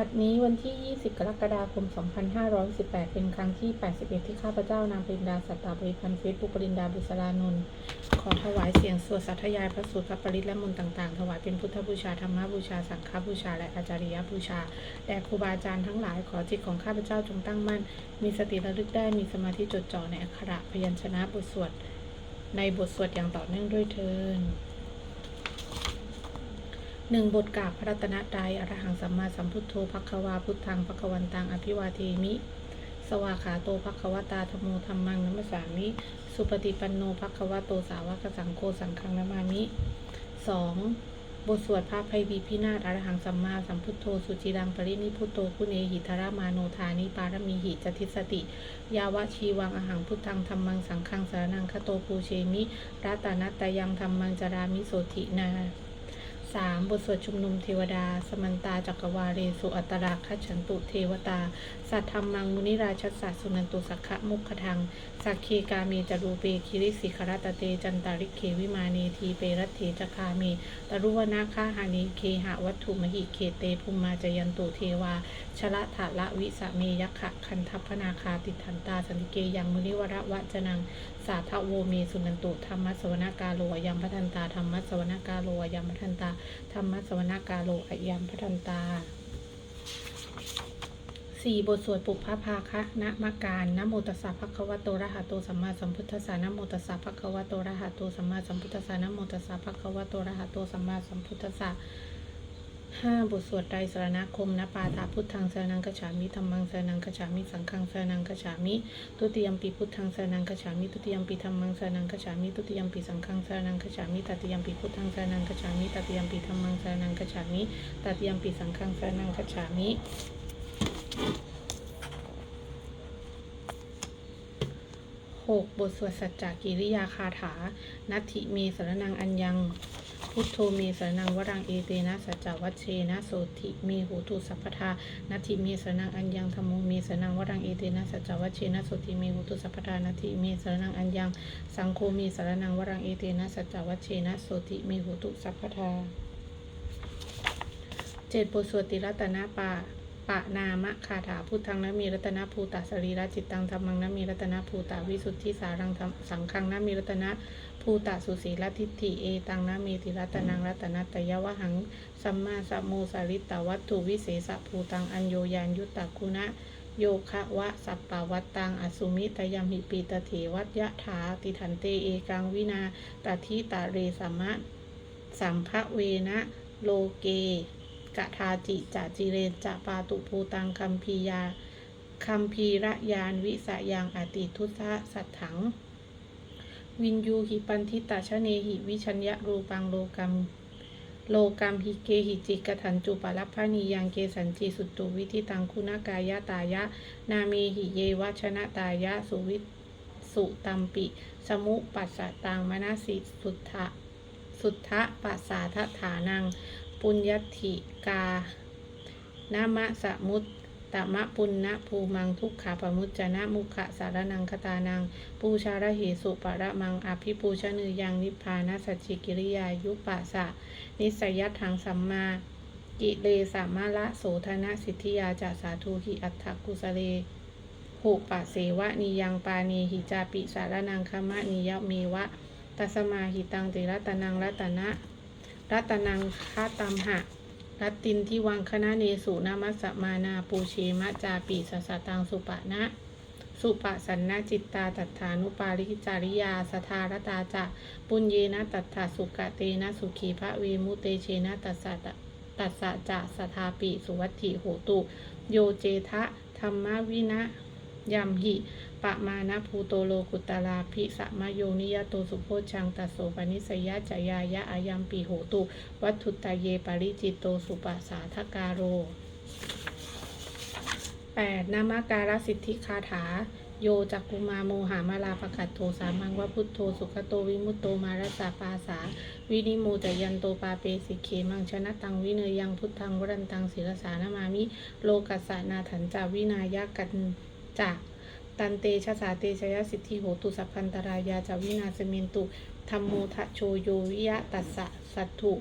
บัดนี้วันที่ 20 กรกฎาคม 2518 เป็นครั้งที่ 81 ที่ข้าพเจ้านางปรินดาสัตตาบริพันธ์เฟซบุ๊กปรินดาบุษรานนท์ขอถวายเสียงสวดสัทยายพระสูตรพระปริตและมนต์ต่างๆ ถวายเป็นพุทธบูชาธรรมบูชา สังฆบูชา และอาจาริยบูชาแด่ครูบาอาจารย์ทั้งหลายขอจิตของข้าพเจ้าจงตั้งมั่น มีสติระลึกได้มีสมาธิจดจ่อในอักขระพยัญชนะบทสวดในบทสวดอย่างต่อเนื่องด้วยเทิน หนึ่งบทกาบพระรัตนตรัยอรหังสัมมาสัมพุทโธภควาพุทธังภควันตังอภิวาเทมิ สวาขาโตภควตาธโมธรรมังนัมสสามิ สุปฏิปันโนภควโตสาวกสังโฆสังฆังนามามิสองบทสวดพระภัยบีพินาศอรหังสัมมาสัมพุทโธสุจิรังปรินิพุทโธคุณเอหิทรามาโนธานิปารมีหิจติสติ ยาวะชีวังอหังพุทธังธรรมังสังฆังสารนังคโตปูเชมิรัตานัตตยังธรรมังจารามิโสธินา สามบทสวดชุมนุมเทวดา สมันตาจักรวาเรสุอัตราคัจฉันตุเทวตา สัทธรรมังมุนิราชัสสะสุนันตุสักขะมุขทัง สักเคกาเมจรูเปคิริสิขรตเตจันตาริเควิมาเนทีเปรัตเถจคาเมตรุวนาคาหานิเคหะวัตถุมหิเคเตภูมิมาจยันตุเทวา ชละถาละวิสเมยักขะคันทัพพนาคาติทันตาสันติเกยังมุนิวระวะจนัง สาทโวเมสุนันตุธรรมสวนากาโลอยัมพัทันตาธรรมสวนากาโลอยัมพัทันตาธรรมสวนากาโลอยัมพัทันตาสี่บทสวดปุพพภาคะนะมะการนะโมตัสสะภะคะวะโตระหะโตสัมมาสัมพุทธัสสะนะโมตัสสะภะคะวะโตระหะโตสัมมาสัมพุทธัสสะนะโมตัสสะภะคะวะโตระหะโตสัมมาสัมพุทธัสสะ ห้าบทสวดไตรสรณคมนะปาตาพุทธังสารนังกฉามิธรรมังสารนังกฉามิสังฆังสรนังกฉามิทุติยมปีพุทธังสารนังกฉามิทุติยมปีธรรมังสารนังกฉามิทุติยมปีสังฆังสรนังกฉามิตติยมปีพุทธังสารนังกฉามิตติยมปีธรรมังสารนังกฉามิตติยมปีสังฆังสรนังกฉามิหกบทสวดสัจจกิริยาคาถา นัตถิเมสรนังอัญญัง พุทโธเมสนังวรังเอเตนะสัจจวัชเชนะโสติเมโหตุสัพพทานาทิเมสนังอัญญังธรรมมเมสนังวรังเอเตนะสัจจวัชเชนะโสติเมโหตุสัพพทานาทิเมสนังอัญญังสังโฆเมสนังวรังเอเตนะสัจจวัชเชนะโสติเมโหตุสัพพทาเจ็ดปุสวดติรัตนปา ปะนามะคาถาพุทธังนะมีรัตนภูตสรีระจิตตังธรรมังนะมีรัตนภูตวิสุทธิสารังธรรมสังฆังนะมีรัตนภูตสุสีลทิฏฐิเอตังนะมีติรัตนังรัตนัตตยวหังสัมมาสัมโมสาริตตวัตถุวิเศษภูตังอัญโยยานยุตตะคุณะโยคะวะสัปปวัตตังอสุมิตยมหิปีตเถวัตยะถาติถันเตเอกังวินาตทิตาเรสัมมะสัมภเวนะโลเก กะทาจิจะจิเรนจะปาตุภูตังคัมพียาคัมพีระยานวิสยังอติทุสะสัตถัง วินยูหิปันทิตาชะเนหิวิชัญญะรูปังโลกัมโลกัมหิเกหิจิกทันจุปาลัพพานียังเกสันจิสุตตุวิธิตังคุณากายะตายะ นาเมหิเยวัชนะตายะสุวิสุตัมปิ สมุปัสสะตังมนาสิสุทธะสุทธะปัสสาทฐานัง ปุญญติกา นามะสมุตตมะปุณณภูมังทุกขาปมุจจนะมุขะสารนังคตานัง ปูชาระเหสุปะระมังอภิปูชนือยังนิพพานาสัจจิกิริยายุปปัสสะ นิสยัตถังสัมมากิเลสามาละโสธนะสิทธิยาจาสาธุหิอัตถกุสเลหุปะเสวะนิยังปานีหิจาปิสารนังคมะนิยเมวะตัสมาหิตังติรัตนังรัตนะ รัตนังคาตัมหะ รัตตินที่วังคณะเนสุนามัสมานาปูเชมะจาปิสัสสตังสุปะนะ สุปะสันนะจิตตาตัฏฐานุปาริจาริยาสทารตาจะปุญเยนะตัฏฐาสุกะเตนะสุขีพระเวมุเตเชนะตัสสะตัสสะจะสทาปิสุวัตถิโหตุ โยเจทะธรรมวินะยัมหิ ปะมานะภูโตโลกุตลาภิสะมโยนิยโตสุโพชังตัสโสปนิสยะจายายะอายัมปีโหตุ วัตถุตาเยปาริจิตโตสุปัสสาทการโร 8. นามการสิทธิคาถา โยจักกุมาโมหามาลาปะกัตโทสามังวพุทโธสุขโตวิมุตโตมารัสาปาสา วินิโมจยันโตปาเปสิเคมังชนะตังวิเนยังพุทธังวรันตังศิรสานามามิ โลกัสสนาถันจาวินายกันจัก ตันเตชะสาเตชยสิทธิโหตุสัพพันตรายาจาวินาสเมนตุธรรมโมทะโชโยวิยะตัสสะสัตถุ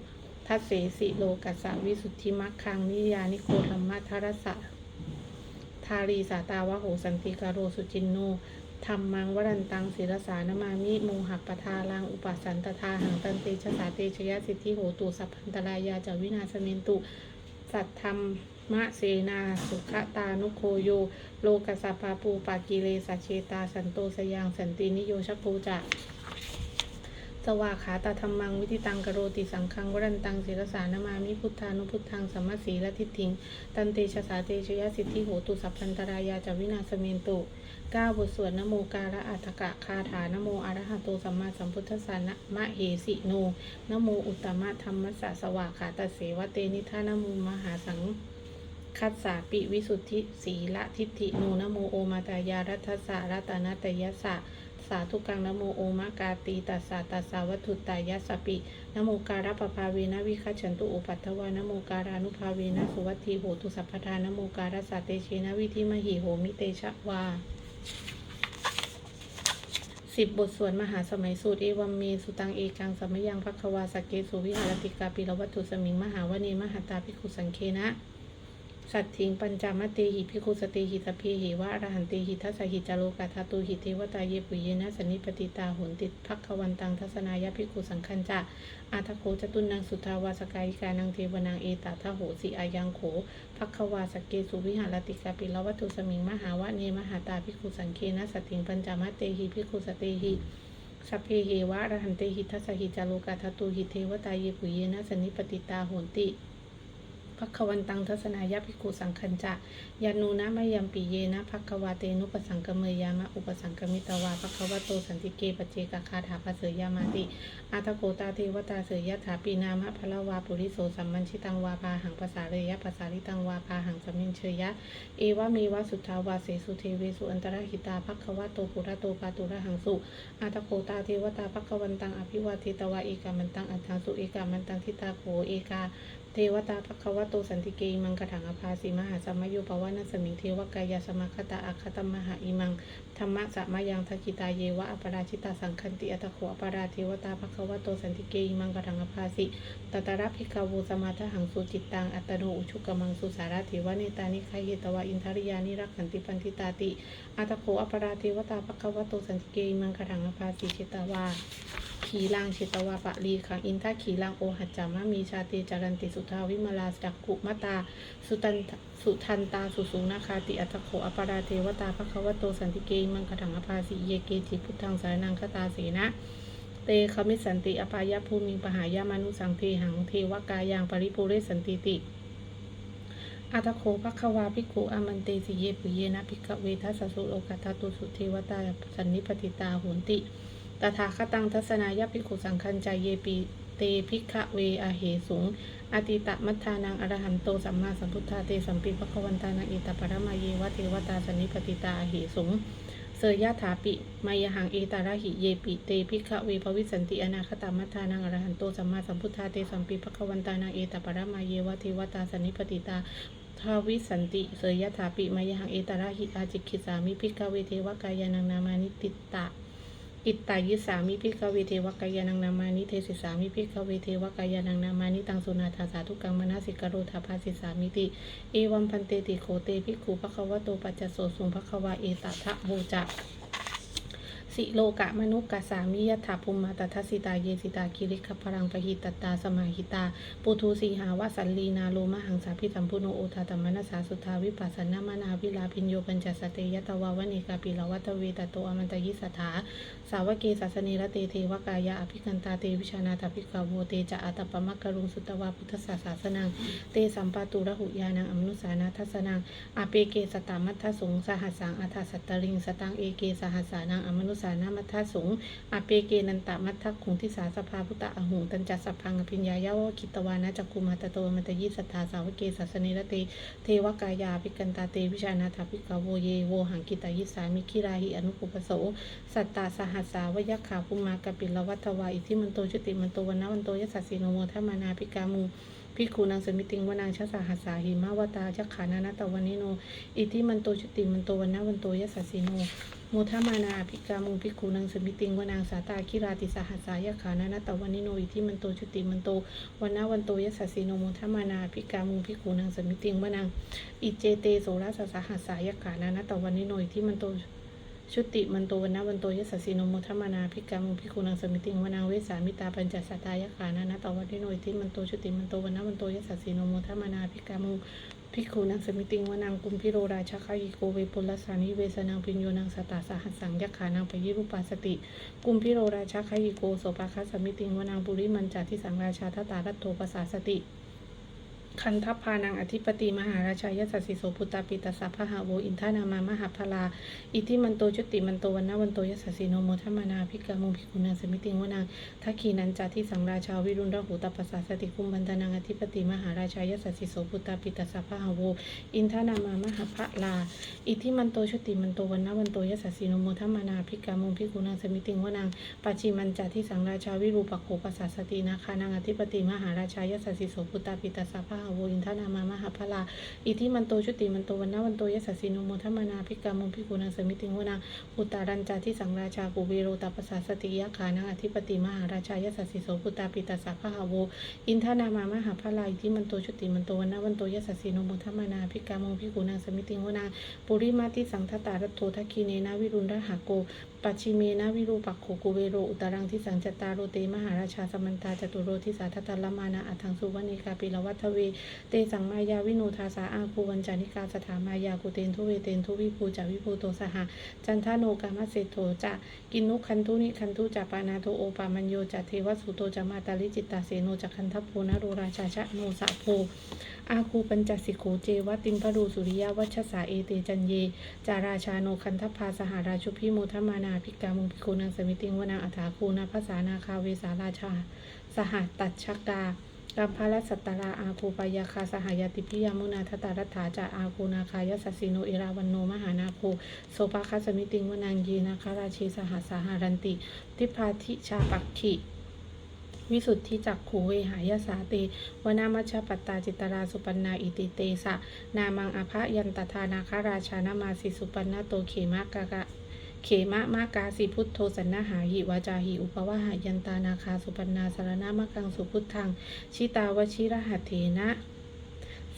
ทัสเสสิโลกัสสะวิสุทธิมัคคังนิยานิโคธรรมะทารสะทารีสาตาวะโหสันติการโรสุจินโนธรรมังวรันตังศิรสานมามิโมหัปปทาลังอุปัสสันตทาหังตันเตชะสาเตชยสิทธิโหตุสัพพันตรายาจาวินาสเมนตุสัทธรรม มะเสนา สุขตานุโคโย โลกสสะปาปูปากิเลสเชตา สันโตสยัง สันตินิโยชปูจะสวาขาตาธรรมังวิธิตังกโรติสังคังวรันตังศิรสานามามิพุทธานุพุทธังสัมมาสีละทิฏฐิง ตันเตชะสาเตชยสิทธิโหตุสัพพันตรายาจวินาสเมนตุเก้าบทสวดนโมการะอัฏฐกะคาถานโมอรหะโตสัมมาสัมพุทธสสะนะมะเหสิโนนโมอุตตมะธรรมสสสวาขาตเสวะเตนิทานโมมหาสัง คัสสาปิวิสุทธิสีละทิฏฐิโนนโมโอมาตายารัตสารัตนาตยสะสาธุกังนโมโอมากาตีตัสสะตัสสะวัตถุตายสสปินโมการะปภาเวนะวิคัจฉันตุอุปัตถวานโมการานุภาเวนะสุวัตถีโหตุสัพพทานโมการะสะเตเชนะวิธิมหิโหมิเตชะวาสิบบทสวดมหาสมัยสูตร เอวัมเมสุตังเอกังสมยังพักวาสเกสุวิหารติกาปิรวัตถุสมิง มหาวเนมหาตาภิกขุสังเคนะ สัตถิงปัญจามเตหิภิกขุสเตหิสพเพหิวะอรหันเตหิทัสหิจาโลกาธาตุหิเทวตาเยปุเยนะสนิปติตาหุนติพักขวันตังทัศนายภิกขุสังคัญจะอาทโคจตุนังสุทาวาสกายิกานังเทวนังเอตาทโหสิอายังโขพักขวาสกเกสุวิหารติกาปิรวัตุสมิงมหาวะเนมหาตาภิกขุสังเคนะสัตถิงปัญจามเตหิภิกขุสเตหิสัพเพเหวะอรหันเตหิทัสหิจาโลกาทัตตุหิเทวตาเยปุเยนะสนิปติตาโหนติ ภักวันตังทัศนายภิกุสังคัญจะยานูนะมะยัมปิเยนะภักวาเตนุปสังกเมยามะอุปสังกมิตวาภักขวะโตสันติเกปเจกคาถาภเสยยามาติอาทโกตาเทวตาเสยยถาปีนามะพละวาปุริโสสัมมันชิตังวาพาหังภาษาเรยะภาษาลิตังวาพาหังสมินเชยะ เอวะเมวะสุทาวาเสสุเทเวสุอันตรหิตาภักขวะโตปุระโตปาตุระหังสุอาตโกตาเทวตาภักวันตังอภิวาเทตวะเอกามันตังอัฏฐังสุเอกามันตังทิตาโขเอกา เทวตาภักขวโตสันติเกมังกถังอภาสีมหาสมมโยปวานัสมิงเทวกายาสมคตาอัคตมหาอิมังธรรมะสมายังทกิตาเยวะอปราชิตาสังคันติอัตโขอปราเทวตาภักขวโตสันติเกมังกถังอภาสิตตระภิกขวูสมาทหังสุจิตตังอัตโนอุชุกมังสุสาราเทวเนตานิคายเยตวะอินทริยานิรักขันติปันติตาติอาตโขอปราเทวตาภักขวโตสันติเกมังกถังอภาสิชิตวาขีลังเชตวาปะลีขังอินทาขีลังโอหัจจามะมีชาเตจารันติสุทาวิมลาจักขุมตา สุตันสุทันตาสุสูนาคาติอัตโขอปราเทวตาภควโตสันติเกมังคถังอภาสิเยเกจิพุทธังสารนังคตาเสนะเตคมิสันติอปายภูมิปหายามานุสังเทหังเทวกายังปริปุเรสันติติอัตโขภควาภิกขุอมันเตสิเยปุเยนะภิกเวทัสสุโลกัตตุสุเทวตาสันนิปติตาโหนติตถาคตังทัศนายภิกขุสังคัญใจเยปีเตภิกขเวอาเหสุง อติตะมัทธานังอรหันโตสัมมาสัมพุทธาเตสัมปิภควันตานังอิตาปรมายวะเทวตาสนนิปติตาอาเหสุงเสยยะถาปิมายหังเอตาระหิเยปิเตภิกขเวภวิสันติอนาคตามัทธานังอรหันโตสัมมาสัมพุทธาเตสัมปิภควันตานังเอตาปรมาเยวะเทวตาสนนิปติตาทาวิสันติเสยยะถาปิมายหังเอตาระหิอาจิคิสามิภิกขเวเทวกายานังนามานิติตตะ อิตตายิสามิพิกเวเทวกายานังนามานิเทศิสามิพิกเวเทวกายานังนามานิตังสุนาทาสาทุกังมนาสิกโรธาภาสิสามิติ เอวัมพันเตติโคเตพิกขุภควโตปัจจโสสุงภควาเอตทะโบจะ สิโลกะมนุกะสามิยถาภูมิมาตทัสสิตาเยสิตาคิริขพรังปหิตตาสมาหิตา ปุทูสีหาวสันลีนาโลมหังสาพิสัมพุโนโอทาตมนัสสาสุทาวิปัสสนามนาวิลาพิญโยปัญจสเตยตวาวนิกาปิลวัตเวตโตอมันตยิสถา สาวเกสัสเนระเตเทวกายะอภิกันตาเตวิชานาตภิกขโวเตจะอัตปมักกรุงสุตวาพุทธศาสานังเตสัมปาตุระหุยานังอมนุสานาทัสนังอาเปเกสตามัทธสงสหัสสังอัฏฐสัตตริงสตังเอเกสหัสสานังอมนุสานามัทธสงอาเปเกนันตามัทธคุงทิสาสภาพุตตะอหุงตันจัสสพังอภิญญายาวคิตวานะจักคุมาตโตมัตยิสัทธาสาวเกสัสเนระเตเทวกายาภิกันตาเตวิชานาถาภิกขโวเยโวหังกิตายิสามิคิราหิอนุปุปโสสัตตาสหัสสาวยักขาภูมากปิลวัตวาอิทิมันโตชติมันโตวันนวันโตยัสสีโนโมทัมานาภิกามุ ภิกขุนังสมิติงวนางชะสาหัสสาหิมาวตาจักขานานาตวันนิโน อิทิมันโตชุติมันโตวันนาวันโตยัสสสิโนโมทมานาภิกามุงภิกขุนังสมิติงวนางสาตาคิราติสหัสสายขานานาตวันนิโนอิทิมันโตชุติมันโตวันนาวันโตยัสสสิโนโมทมานาภิกามุงภิกขุนังสมิติงวนางอิเจเตโสราสสหัสสายขานานาตวันนิโนอิทิมันโตชุ ชุติมันโตวันนะวันโตยสัสสิโนมุทมานาภิกามุภิกขุนังสมิติงวนางเวสามิตาปัญจสัตตายขานานะตวันที่โนยที่มันโตชุติมันโตวันนะวันโตยสัสสิโนมุทมานาภิกามุภิกขุนังสมิติงวนางกุมพิโรราชคายิโกเวปุลสานิเวสนังปิญโยนังสตาสหัสสังยขานังปยิรูปาสติ กุมพิโรราชคายิโกโสปาคัสสมิติงวนางปุริมันจาทิสังราชาทตารัตโทปสาสติ คันทัพพานังอธิปติมหาราชายสัสสิโสพุตตาปิตาสัพพะหาโวอินทานามามหาพลา อิทิมันโตจุติมันโตวันนาวันโตยัสสสิโนโมทัมมนาภิกามุงภิกขุนังสมิติงวนางทักขีนันจาที่สังราชาวิรุณรหูตปัสสาสติคุมบันตนังอธิปติมหาราชายัสสสิโสพุตตาปิตาสัพพะหาโวอินทานามามหาพลา อิทิมันโตชุติมันโตวันนาวันโตยัสสสิโนโมทัมมนาภิกามุงภิกขุนังสมิติงวนางปัจจิมันจาที่สังราชาวิรูปโขปัสสาสตินาคานังอธิปติมหาราชายัสสสิโสพุตตาปิตาสัพพะหาโวอินทานามามหาพลาอิทิมันโตชุติมันโตวันนาวันโตยัสสสิโนโมทัมมนาภิกามุงภิกขุนังสมิติงวนางอุตารัญจาที่สังราชากุเบโรตปัสสาสติยะขานังอธิปติมหาราชายสัสสิโสพุตาปิตาสัพะหาโวอินทานามามหาพลายที่มันโตชุติมันโตวันนาวันโตยสัสสิโนมุทมนาภิกามงภิกุนางสมิติงวนาปุริมาติสังทตารัตโททักคีเนนาวิรุณรหะโกปัจฉิเมนาวิรูปักโขกุเวโรอุตารังที่สังจตตาโรเตมหาราชาสมันตาจตุโรทิสาทัตตลมานาอัทังสุวรรณิกาปิลวัตเวเตสังมายาวิโนทาสาอาคูวันจานิกาสถามายากุเตนทุเวเตนทุวิภูจาวิภูโตสหะจันทโนกามเศรษโธจะกินุคันทุนิคันทุจะปานาโทโอปามัญโยจะเทวสุโตจะมาตาลิจิตตาเสโนจะคันทัพโพนโรราชาชะโนสะโพอาคูปัญจสิโขเจวติมพรูสุริยวัชสาเอเตจันเย จาราชาโนคันทพาสหาราชุพิโมทมานาภิกามุงพิโกนังสมิติงวนาอัฐาคูนาภาษานาคาเวสาราชา สหตัดชักกา กัมพาลสัตตราอาคูปายาคาสหายติพิยามุนาทตารัฐาจาอาคูนาคายสัสิโนเอราวันโนมหานาโคโสภาคสมิติงวนางยีนาคาราชีสหสาหารันติ ทิพาธิชาปักขิวิสุทธิจักขูเวหายสาเตวนามัชฌปตตาจิตตราสุปันนาอิติเตสะ นามังอภะยันตทานาคาราชานามาสิสุปันนาโตเขมะกะกะ เขมะมากาสิพุทโธสันนาหาหิวาจาหิอุปวะหายันตานาคาสุปันนาสารนามะกังสุพุทธังชิตาวชิรหัตเถนะ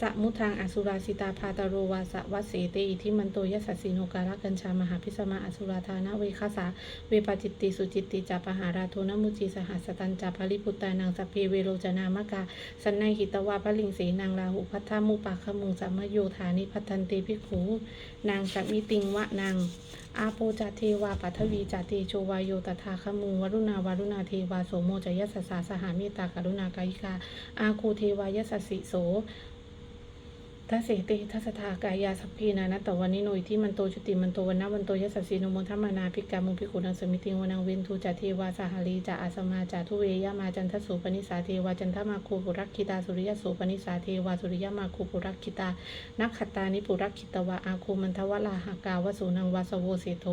สะมุทังอสุราสิตาพาตโรวาสวัสเสเตอิทิมันโตยัสสิโนการะกัญชามหาพิสมาอสุราธานะเวคาสาเวปาจิตติสุจิตติจาปหาราโทนมุจีสหัสตันจาภริพุตานังสเพเวโรจนามกาสันในหิตวาพลิงเสนางลาหุพัทธามุปาคมุงสัมโยธานิพัทันเตภิขูนางสัมิติงวะนางอาโปจาเทวาปัทวีจาเตโชวายโยตถาคมุงวรุณาวารุณาเทวาโสโมจยัสสาสหามตตากรุณากายิกาอาคูเทวายสสสิโส ทัสเสติทัสสทากายาสัพพีนานะตวันนิโนยที่มันโตชุติมันโตวันนะวันโตยัสสสีโนโมทัมมานาภิกามุงภิกขุนังสมิติงวนังเวนทูจาเทวาสหารีจาอาสมาจาทุเวยามาจันทสุปนิสาเทวาจันทมาคูปุรักขิตาสุริยสุปนิสาเทวาสุริยมาคูปุรักขิตานักขตานิปุรักขิตวะอาคูมันทวลาหากาวสุนังวาสโวเสโถ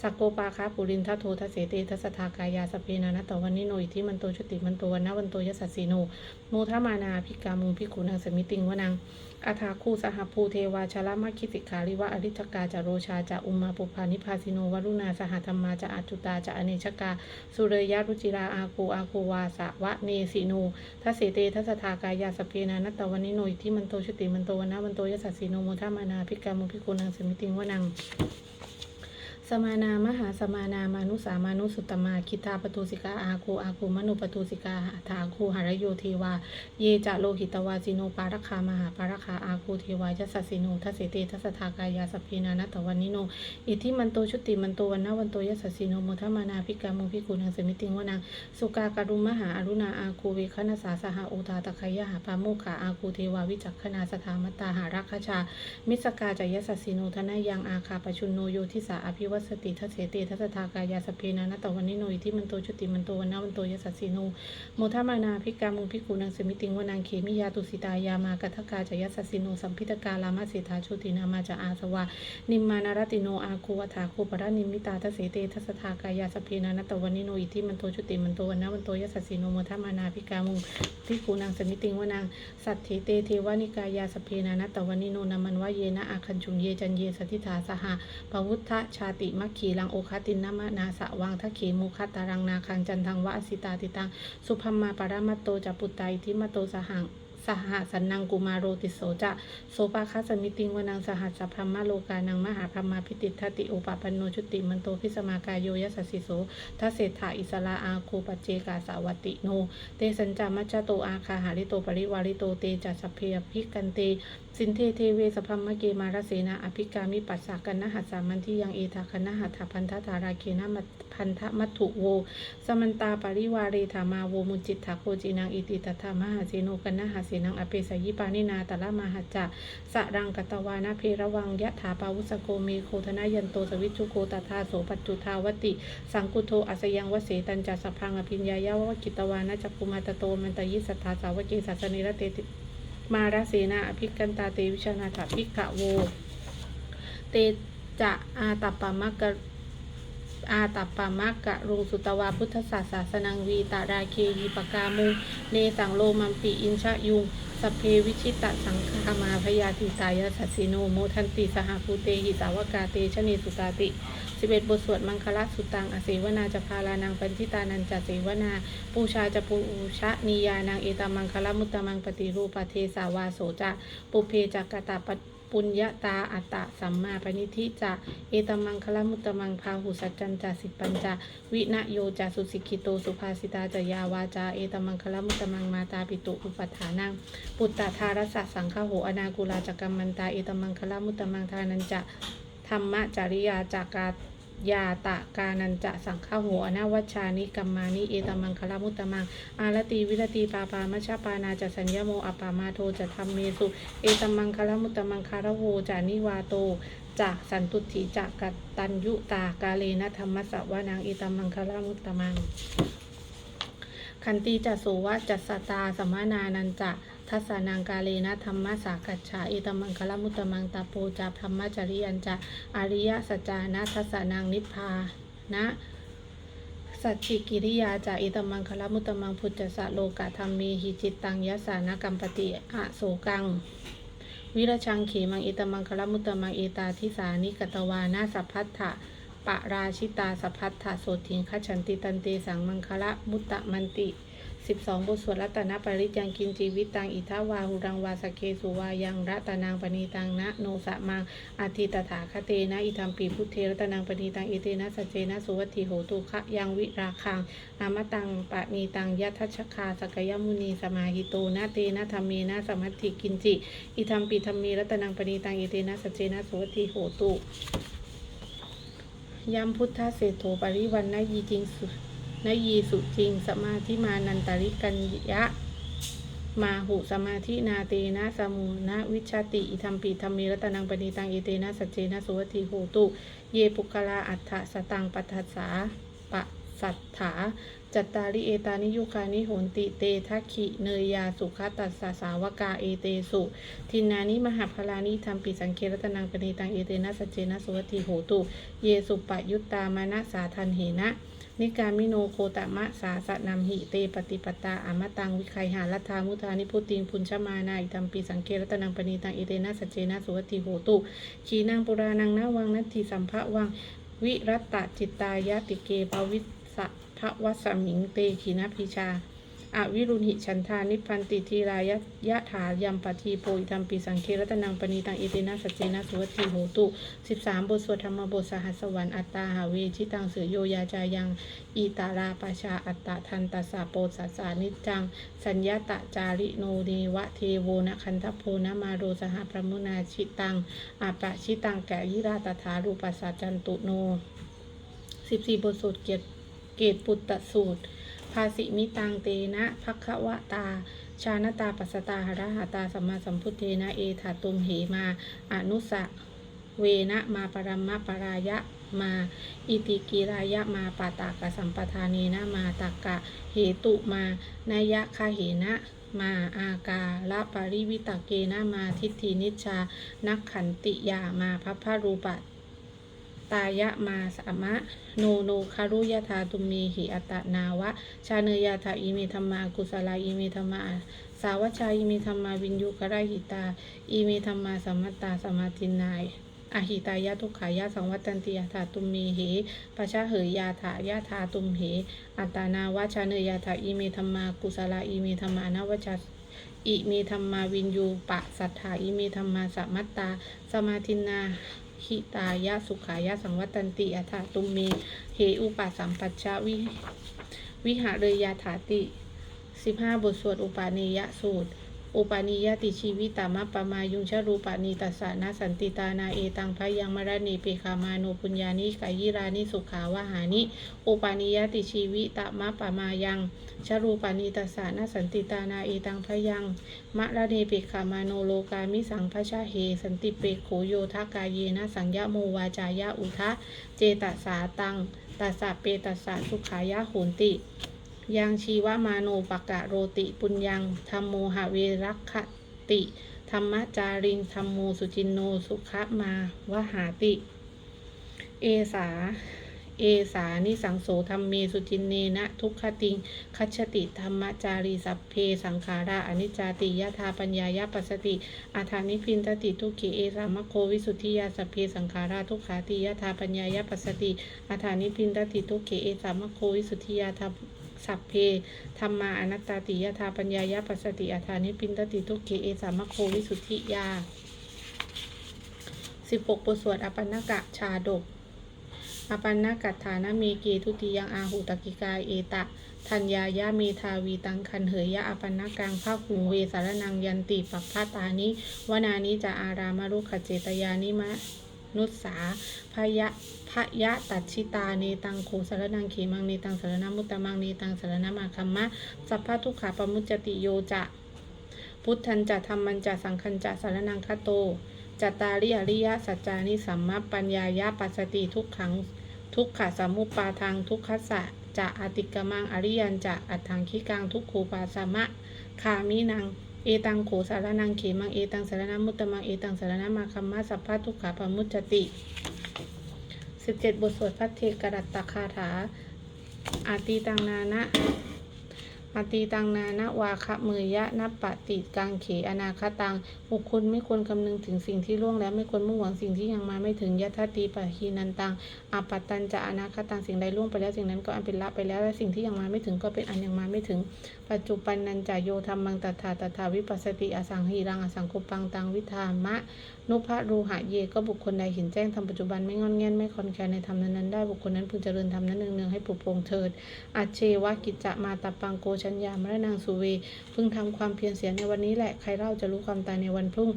สักโกปาคาปุรินทัโททัสเสเตทัสสทากายาสัพเพนานะตวันนิโนยที่มันโตชุติมันโตวันนะวันโตยัสสสีโนโมทัมมานาภิกามุงภิกขุนังสมิติงวนัง อาทาคูสหภูเทวาชลามคิสิกขาริวะอริทกาจาโรชาจาอุมมาปุพานิพาสิโนวรุณาสหธรรมาจาอัจจุตาจาอเนชกา สุเรยรุจิราอาคูอาคูวาสะวะเนสิโนทัสเสเตทัสทากายาสเพนานัตตวันนิโนยที่มันโตชุติมันโตวนะมันโตยัสสีโนโมทามานาภิกามุภิกุนังสมิติงวนัง สมานามหาสมานามานุสามานุสุตตมาคิตาปตุสิกาอาคูอาคูมนุปตุสิกาหาถาคูหารโยเทวา เยจะโลหิตวาสิโนปารคามหาปารคาอาคูเทวายัสสิโนทัสเสเตทัสทากายาสพเพนานัตตวันนิโน อิทิมันโตชุติมันโตวันนวันโตยัสสิโนโมทมานาภิกามุภิกุนังสมิติงวนังสุกาการุมหาอรุณาอาคูเวคณสาสหโอตาตะคยหาปาโมขาอาคูเทวาวิจักขณาสถามตาหารักขชา มิสกาจยัสสสิโนทนายังอาคาปชุนโนโยทิสาอภิววัสติทัสเสติทัสสทากายาสเพนานะตวันนิโนอิทิมันโตชุติมันโตวันนาวันโตยสัสสิโนโมทมานาภิกามุงภิกขุนางสมิติงวนางเขมิยาตุสิตายามากัทกาจยัสสสิโนสัมพิตกาลามาเสธาชุตินามาจาอาสวานิมมานารติโนอาคูวถาคูปรานิมิตาทสเสเตทัสสทากายาสเพนานะตวันนิโนอิทิมันโตชุติมันโตวันนาวันโตยสัสสิโนโมทมานาภิกามุงภิกขุนางสมิติงวนางสัตเถเตเทวานิกายาสเพนานะตวันนิโนนามันวะเยนะอาคันชุงเยจันเยสทิธาสหะปวุฒชาติมัคคีลังโอคตินนมนาสะวังทะเขมุคตารังนาคังจันทังวะอสิตาติตังสุพัมมาปรมัตโตจะปุตตทิมโตสหังสหสันนังกุมาโรติโสจะโสปาคัสมิติงวนังสหัสพัมมาโลกานังมหาพัมมาพิติทติอุปปันโนชุติมันโตพิสมากายโยยสสสิโสทัสเศรษฐาอิสลาอาคูปจเจกาสาวติโน เตสัญจามัจจโตอาคาหาริโตปริวาริโตเตจัสสพเพยพิกันเต สินเทเทเวสพัมมะเกมารเสนาอภิกามิปัสสากันนหัสสามันที่ยังเอทาคณหัตถพันธธาราเคนะมัตพันธมัตถุโว สมันตาปริวาเรธามาโวมุจิตถาโคจินังอิติตถามหาเสโนกันนหาเสนังอเปสยิปานินาตละมหัจจะสะรังกตวานะเพระวังยะถาปาวุสโกเมโคธนายันโตสวิจุโกตถาโสปัจจุทาวติ สังกุโทอัสยังวเสตันจัสพังอภิญญายาวกิตวานะจักกุมาตโตมันตยิสัทธาสาวเกสัสนิรเตติ มารเสนาอภิกันตาเตวิชนาถาภิกขะโว เตจะอาตัปปะมะกะอาตัปปะมะกะรุงสุตวาพุทธศาสสนังวีตาราเคหิปกามุงเนสังโลมัมปิอินชะยุงสเพวิชิตะสังคามาพยาธิตายสัสสิโนโมทันติสหภูเตหิสาวกาเตชะเนสุตาติ สิบเอ็ดบทสวดมังคลสุตังอเสวนาจะพาลานังปันทิตานันจะเสวนา ปูชาจะปูชะนียานางเอตามังคลมุตตมังปฏิรูปเทสาวาโสจะปุเพจักกตาปปุญญาตาอัตตะสัมมาปณิธิจะเอตมังคลมุตตมังพาหุสัจจันจะสิปัญจะวินโยจะสุสิกิโตสุภาสิตาจะยาวาจาเอตมังคลมุตตมังมาตาปิตุอุปทานังปุตตะทารสะสังฆโหอนากุลาจกกัมมันตาเอตมังคลมุตตมังทานันจะธรรมจริยาจากา ยาตะกานันจะสังฆโหอนาวัชานิกัมมานิเอตมังคละมุตตมัง อารตีวิรตีปาปามัชปานาจะสัญญโมอปามาโทจะธรรมเมสุ เอตมังคละมุตตมังคารโวจานิวาโตจากสันตุถิจากกตัญยุตากาเลนะธรรมสวานางเอตมังคละมุตตมังขันติจะโสวะจัสตาสมานานันจะ ทัสสานังกาเลนะธรรมสากัจฉาเอตมังคลมุตตมังตาโปจาธรรมจริยันจะอริยสัจจานะทัสสานังนิพพานะสัจจิกิริยาจาอิตมังคลมุตตมังพุทธสะโลกะธรรมเมหิจิตตังยสานกัมปติอะโสกัง วิรชังเขมังอิตมังคลมุตตมังเอตาทิสานิกตวานาสัพพัทธะปะราชิตาสัพพัทธะโสถิงคชันติตันเตสังมังคละมุตตะมันติ สิบสองบทสวดรัตนปริยังกินจีวิตังอิทาวาหุรังวาสเกสุวายังรัตนางปณีตังนะโนสะมังอาทิตถาคเตนะอิทัมปีพุทเทรัตนางปณีตังอิเตนะสเจนะสุวัตถิโหตุคะยังวิราคังอามตังปะนีตังยัทชคาสกยมุนีสมาหิโตนะเตนะธรรมเมนะสมัติกินจิอิทัมปีธรรมเมรัตนังปณีตังอิเตนะสเจนะสุวัตถิโหตุยัมพุทธเศโธปริวันนะยีจริงสุ นยีสุจริง สมาธิมานันตริกัญยะ มาหุสมาธินาเตนะสมุนะวิชาติอิทัมปีธรรมเมรัตนังปณีตังเอเตนะสัจเจนะสุวัติโหตุ เยปุคลาอัฏฐสตังปัฏฐสาปะสัทธาจัตตาริเอตานิยุคานิโหนติเตทัคขิเนยยาสุขตัสสะสาวกาเอเตสุ ทินานิมหาพลานิธรรมปิสังเครัตนังปณีตังเอเตนะสัจเจนะสุวัติโหตุ เยสุปยุตตามานะสาทันเหนะ นิกามิโนโคตมะสาสะนำหิเตปฏิปตาอามตังวิไคหารัฐามุทานิพุติงพุนชมานาอิตัมปีสังเกรัตนังปณีตังอิเตนะสัจเจนะสุวัติโหตุขีนางปุรานังนาวังนัตถิสัมภะวังวิรัตตจิตตายติเกปวิสะภวัสมิงเตขีนพิชา อวิรุณหิฉันทานิพันติทีรายะยะถายัมปทีโพอิธัมปีสังเครัตนังปณีตังอเตนะสัจเจนะสุวัตถิโหตุสิบสามบทสวดธรรมบทสหัสวรรค์อัตตาหาเวชิตังเสือโยยาจายังอีตาราปชาอัตตะทันตสสะโปสัสานิจัง สัญญาตะจาริโนเดวะเทโวนะคันทโพนะมาโรสหพระมุนาชิตังอาปะชิตังแกยิราตถารูปัสสะจันตุโนสิบสี่บทสวดเกียรติเกตปุตตสูตร ภาสิมิตังเตนะภักวะตา ชานตาปัสตาหระหาตาสัมมาสัมพุทเทนะเอถาตุมเหมาอนุสะเวนะมาปรัมมะปรายะมาอิติกิรายะมาปาตากสัมปทานีนะมาตากะเหตุมานายะคาเหนะมาอากาละปริวิตกเกนะมาทิฏฐินิชานักขันติยามาพัพพรูปะ ตายะมาสามะ โนโนคารุยธาตุมเมหิอัตนาวะ ชาเนยาธาอิเมธรรมากุสลาอิเมธรรมาสาวชาอิเมธรรมาวินยุกราหิตา อิเมธรรมาสัมมตตาสมาตินายอหิตายะทุกขายะสังวัตันติยาธาตุมเมเหปะชะเหยยาถายาธาตุมเห อัตตานาวะชาเนยาถาอิเมธรรมากุสลาอิเมธรรมานวชาอิเมธรรมาวินยูปะสัทธาอิเมธรรมาสัมมัตตา สมาทินา หิตายะสุขายะสังวัตันติอัฏฐตุมเมเหอุปาสัมปัชชะวิวิหาเรยาถาติสิบห้าบทสวดอุปาเนยสูตร อุปานิยติชีวิตามะปะมายุงชรูปานิตัสสะนะสันติตานาเอตังพยังมรณีเปคามาโนปุญญานิกายิรานิสุขาวหานิ อุปานิยติชีวิตามะปะมายังชรูปานิตัสสะนะสันติตานาเอตังพยังมระเนเปขามาโนโลกามิสังพชาเหสันติเปโขโยทากายเยนะสังยะโมวาจายะอุทะเจตสาตังตัสสะเปตัสสะสุขายะโหนติ ยังชีวมาโนปกะโรติปุญญังธรรมโมหะเวรัคขติ ธรรมจาริงธรรมโมสุจินโนสุขะมาวหาติ เอสา เอสานิสังโสธรรมเมสุจินเนนะทุกขติง คัจฉติธรรมจารีสัพเพสังขาราอนิจจติยะธาปัญญายะปัสติอาธานิพินตติทุกขิเอสามะโควิสุทธิยาสัพเพสังขาราทุกขาติยะธาปัญญายะปัสติอาธานิพินตติทุกขิเอสามะโควิสุทธิยาธา สัพเพธรรมาอนัตตาติยธาปัญญายะปัสสติอาธานิพินตติทุกขเอสามะโควิสุทธิยาสิบหกบทสวดอปันนกะชาดก อปันนกัตฐานะเมเกทุติยังอาหุตกิกายเอตะทัญญายะเมทาวีตังคันเหยยะอปันนกังภาคุงเวสารนังยันติปัปพาตานิวนานิจะอารามารุขเจตยานิมะ นุสาพยะพยะตัดชิตาเนตังโคสารนังเขมังเนตังสารนามุตตมังเนตังสารนามาคัมมะสัพพะทุกขาปมุจจติโยจะพุทธันจะธรรมันจะสังคันจะสารนังคโตจตาริอริยสัจจานิสัมมาปัญญายะปัสสติทุกขัง ทุกขะสมุปปาทางทุกขสะจะอติกมังอริยันจะอัตถังคิกังทุกขูปาสมะคามินัง เอตังโขสารนังเขมังเอตังสารนามุตตมังเอตังสารนามาคัมมาสัพพะทุกขาปมุจจติสิบเจ็ดบทสวดพัทเทกรัตตคาถา อาตีตังนานะอาตีตังนานะวาคะมือยะนับปะติกังเขอนาคตัง บุคคลไม่ควรคำนึงถึงสิ่งที่ล่วงแล้วไม่ควรมุ่งหวังสิ่งที่ยังมาไม่ถึงยะทัตติปะฮีนันตังอาปัตตันจะอนาคตังสิ่งใดล่วงไปแล้วสิ่งนั้นก็อันเป็นละไปแล้วและสิ่งที่ยังมาไม่ถึงก็เป็นอันยังมาไม่ถึง ปัจจุบันนันจะโยธรรมังตถาตถาวิปัสสติอสังหีรังอสังคุปังตังวิธามะ นุภะรูหะเยก็บุคคลใดเห็นแจ้งทำปัจจุบันไม่งอนแง่นไม่คอนแคลนในธรรมนั้นได้บุคคลนั้นพึงเจริญธรรมนั้นเนืองๆให้ปุโปร่งเถิดอาเชวะกิจจะมาตปังโกชัญญามรนางสุเว พึงทำความเพียรเสียในวันนี้แหละใครเล่าจะรู้ความตายในวันพรุ่ง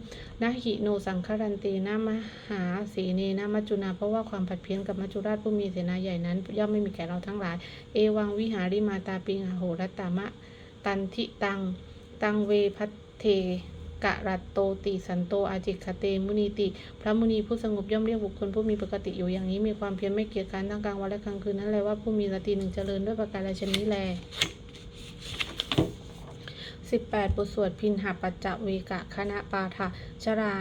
นาหิโนสังคารันตีนามหาสีเนนามัจจุนา เพราะว่าความผัดเพี้ยนกับมัจจุราชผู้มีเสนาใหญ่นั้น ย่อมไม่มีแก่เราทั้งหลาย เอวังวิหาริมาตาปิงหโหรตามะ ตันทิตัง ตังเวพัทเทกะรัตโตติสันโตอาจิคเตมุนีติ พระมุนีผู้สงบย่อมเรียกบุคคลผู้มีปกติอยู่อย่างนี้มีความเพียรไม่เกียจคร้านทั้งกลางวันและกลางคืนนั้นเลยว่าผู้มีสติหนึ่งเจริญด้วยประการชนี้แล สิบแปดบทสวดพินหปัจจเวกะคณะปาทะชรา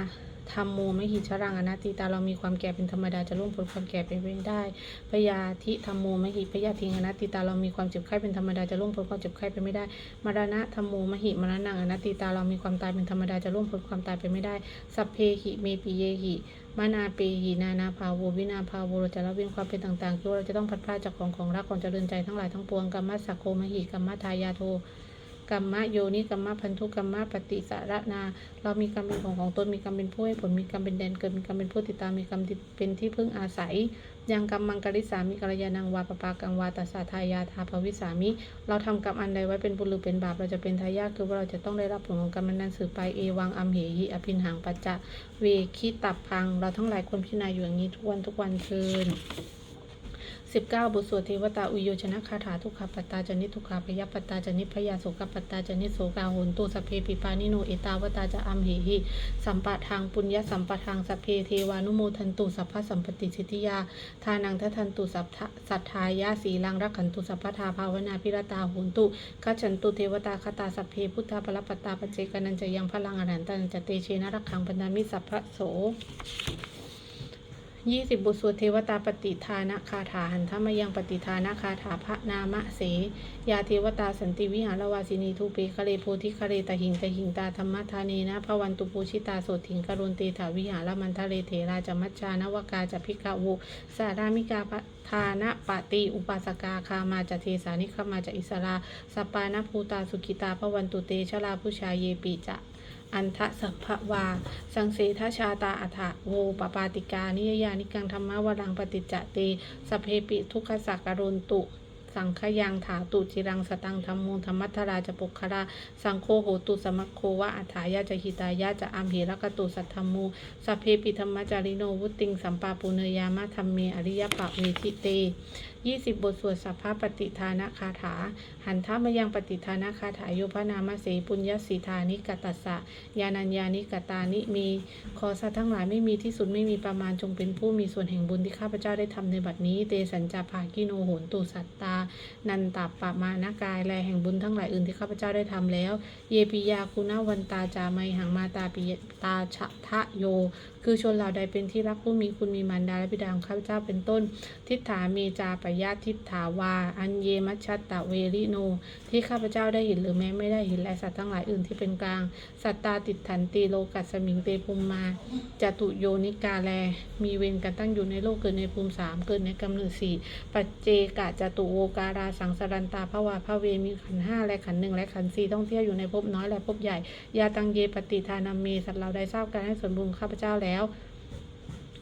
ธรรมโมมหิชรังอนัตติตาเรามีความแก่เป็นธรรมดาจะล่วงพ้นความแก่ไปไม่ได้พยาธิธรรมโมมหิพยาธิอนัตติตาเรามีความเจ็บไข้เป็นธรรมดาจะล่วงพ้นความเจ็บไข้ไปไม่ได้ มรณะธรรมโมมหิมรณะอนัตติตาเรามีความตายเป็นธรรมดาจะล่วงพ้นความตายไปไม่ได้ สัพเพหิเมปิเยหิมานาเปหินานาภาโววินาภาโวเราจะละเว้นความเป็นต่างๆคือเราจะต้องพัดพลาดจากของของรักของเจริญใจทั้งหลายทั้งปวงกรรมสักโคมหิกรรมทายาโท กรรมะโยนิกรรมะพันธุกรรมะปฏิสารนา เรามีกรรมเป็นของของตนมีกรรมเป็นผู้ให้ผลมีกรรมเป็นแดนเกิดมีกรรมเป็นผู้ติดตามมีกรรมเป็นที่พึ่งอาศัยยังกรรมมังกริสามิกัลยานังวาปปากังวาตัสสะทายาทาภวิสามิ เราทำกรรมอันใดไว้เป็นบุญหรือเป็นบาปเราจะเป็นทายาทคือว่าเราจะต้องได้รับผลของกรรมนั้นสืบไปเอวังอัมเหยิอภินหังปัจจะเวคิตับพัง เราทั้งหลายควรพิจารณาอยู่อย่างนี้ทุกวันทุกวันเทิน 19 บทสวดเทวตาอุโยชนะคาถาทุกขปัตตาจนิทุกขาพยปัตตาจนิพยาโสกปัตตาจนิโสกาโหนตุสเพปิปานิโนเอตาวตาจะอัมเหหิสัมปะทางปุญญสัมปะทางสเพเทวานุโมทันตุสัพพะสัมปติสิทธิยาทานังททันตุสัพทะสัทธายาสีลังรักขันตุสัพพทาภาวนาพิรตาโหนตุกัจฉันตุเทวตาคตาสัพเพพุทธาปรปัตตาปเจกนันจะยังพลังอรันตันจะเตเชนะรักขังปันนามิสัพพะโส ยี่สิบบทสวดเทวตาปฏิทานะคาถาหันธมยังปฏิทานะคาถาพระนามะเส ยาเทวตาสันติวิหารวาสินีทูเปคะเลโพธิคะเลตหิงตหิงตาธรรมทานีนะพระวันตุปูชิตาโสถิงกรุณเตถาวิหารมันทะเลเถราจมัจจานวกาจพิกาวุสารามิกาทานะปฏิอุปาสกาคามาจเทสานิคมาจอิสราสปานภูตาสุกิตาพระวันตุเตชลาผู้ชายเยปิจะ อันทะสัมภวา สังเสทชาตาอัฏฐโวปปาติกา นิยานิกังธรรมวรังปฏิจจเตสเพปิทุกขสักการุนตุสังขยังถาตุจิรังสตังธรรมโมธรรมัทราจะปุคราสังโฆโหตุสมัคโควะอัฏฐายาจะหิตายาจะอัมเหรกตุสัทธรรมโมสพเพปิธรรมจาริโนวุติงสัมปาปุเนยามะธรรมเมอริยปะเวทิเต ยี่สิบบทสวดสัพพปฏิทานะคาถา หันทามยังปฏิทานะคาถาโยพนามเสปุญญสีธานิกตัสสะยานัญญานิกตานิมีขอสัตว์ทั้งหลายไม่มีที่สุดไม่มีประมาณจงเป็นผู้มีส่วนแห่งบุญที่ข้าพเจ้าได้ทำในบัดนี้ เตสัญจาภากิโนโหนตุสัตตา นันตาปะมานากาย แลแห่งบุญทั้งหลายอื่นที่ข้าพเจ้าได้ทำแล้ว เยปิยาคุณวันตาจาไมหังมาตาปิตาชะทะโยคือชนเหล่าใดเป็นที่รักผู้มีคุณมีมารดาและบิดาของข้าพเจ้าเป็นต้น ทิฏฐาเมจาปยาทิฏฐาวา อันเยมัชชัตตะเวริโน ที่ข้าพเจ้าได้เห็นหรือแม้ไม่ได้เห็นและสัตว์ทั้งหลายอื่นที่เป็นกลาง สัตตาติดถันตีโลกัสมิงเตภูมิมาจตุโยนิกาแล มีเวรกันตั้งอยู่ในโลกเกิดในภูมิสามเกิดในกำเนิดสี่ปัจเจกะจตุโวการาสังสรันตาภวาภเวมีขันห้าและขันหนึ่งและขันสี่ต้องเที่ยวอยู่ในภพน้อยและภพใหญ่ยาตังเยปฏิทานามีสัตว์เราได้ทราบการให้ส่วนบุญข้าพเจ้าแล้ว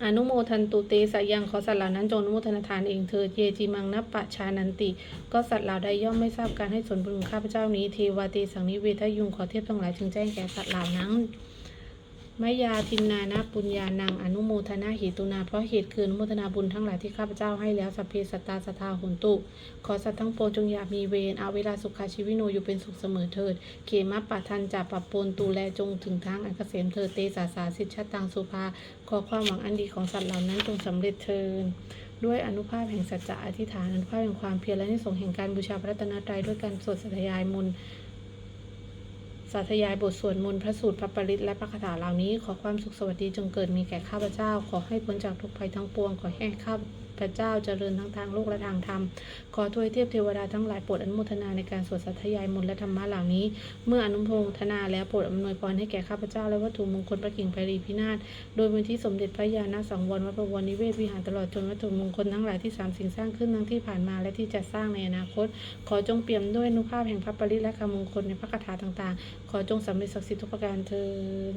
อนุโมทันตุเตสยังขอสัตว์เหล่านั้นจงอนุโมทนาทานเองเธอเยจิมังนัปปะชานันติ ก็สัตว์เหล่าใดย่อมไม่ทราบการให้ส่วนบุญข้าพเจ้านี้เทวาเตสังนิเวทยุงขอเทพทั้งหลายจึงแจ้งแก่สัตว์เหล่านั้น มยาทินนานะปุญญานังอนุโมทนาหิตุนา เพราะเหตุคืออนุโมทนาบุญทั้งหลายที่ข้าพเจ้าให้แล้วสัพเพสัตตาสทธาหุนตุ ขอสัตว์ทั้งปวงจงอย่ามีเวรเอาเวลาสุขาชีวิโนอยู่เป็นสุขเสมอเถิด เขมัปปะทันจะปรับปนตูแลจงถึงทางอันเกษมเถิดเตสาสาสิทธตังสุภา ขอความหวังอันดีของสัตว์เหล่านั้นจงสำเร็จเทินด้วยอนุภาพแห่งสัจจะอธิษฐานอนุภาพแห่งความเพียรและนิสงแห่งการบูชาพระรัตนตรัยด้วยการสวดสัตยายมนต์ สาธยายบทสวดมนต์พระสูตรพระปริตรและพระคาถาเหล่านี้ ขอความสุขสวัสดีจงเกิดมีแก่ข้าพเจ้า ขอให้พ้นจากทุกภัยทั้งปวง ขอให้ข้าพ เจ้าเจริญทั้งทางโลกและทางธรรม ขอทวยเทพเทวดาทั้งหลายโปรดอนุโมทนาในการสวดสัทยายมนต์และธรรมะเหล่านี้ เมื่ออนุโมทนาแล้วโปรดอำนวยพรให้แก่ข้าพเจ้าและวัตถุมงคลประกิ่งไพรีพินาศ โดยมูลที่สมเด็จพระญาณสังวรวัดประวรนิเวศวิหารตลอดจนวัตถุมงคลทั้งหลายที่สามสิ่งสร้างขึ้นทั้งที่ผ่านมาและที่จะสร้างในอนาคต ขอจงเปี่ยมด้วยอนุภาพแห่งพระปริและคำมงคลในพระคาถาต่างๆ ขอจงสำเร็จศักดิ์สิทธิ์ทุกประการเทิน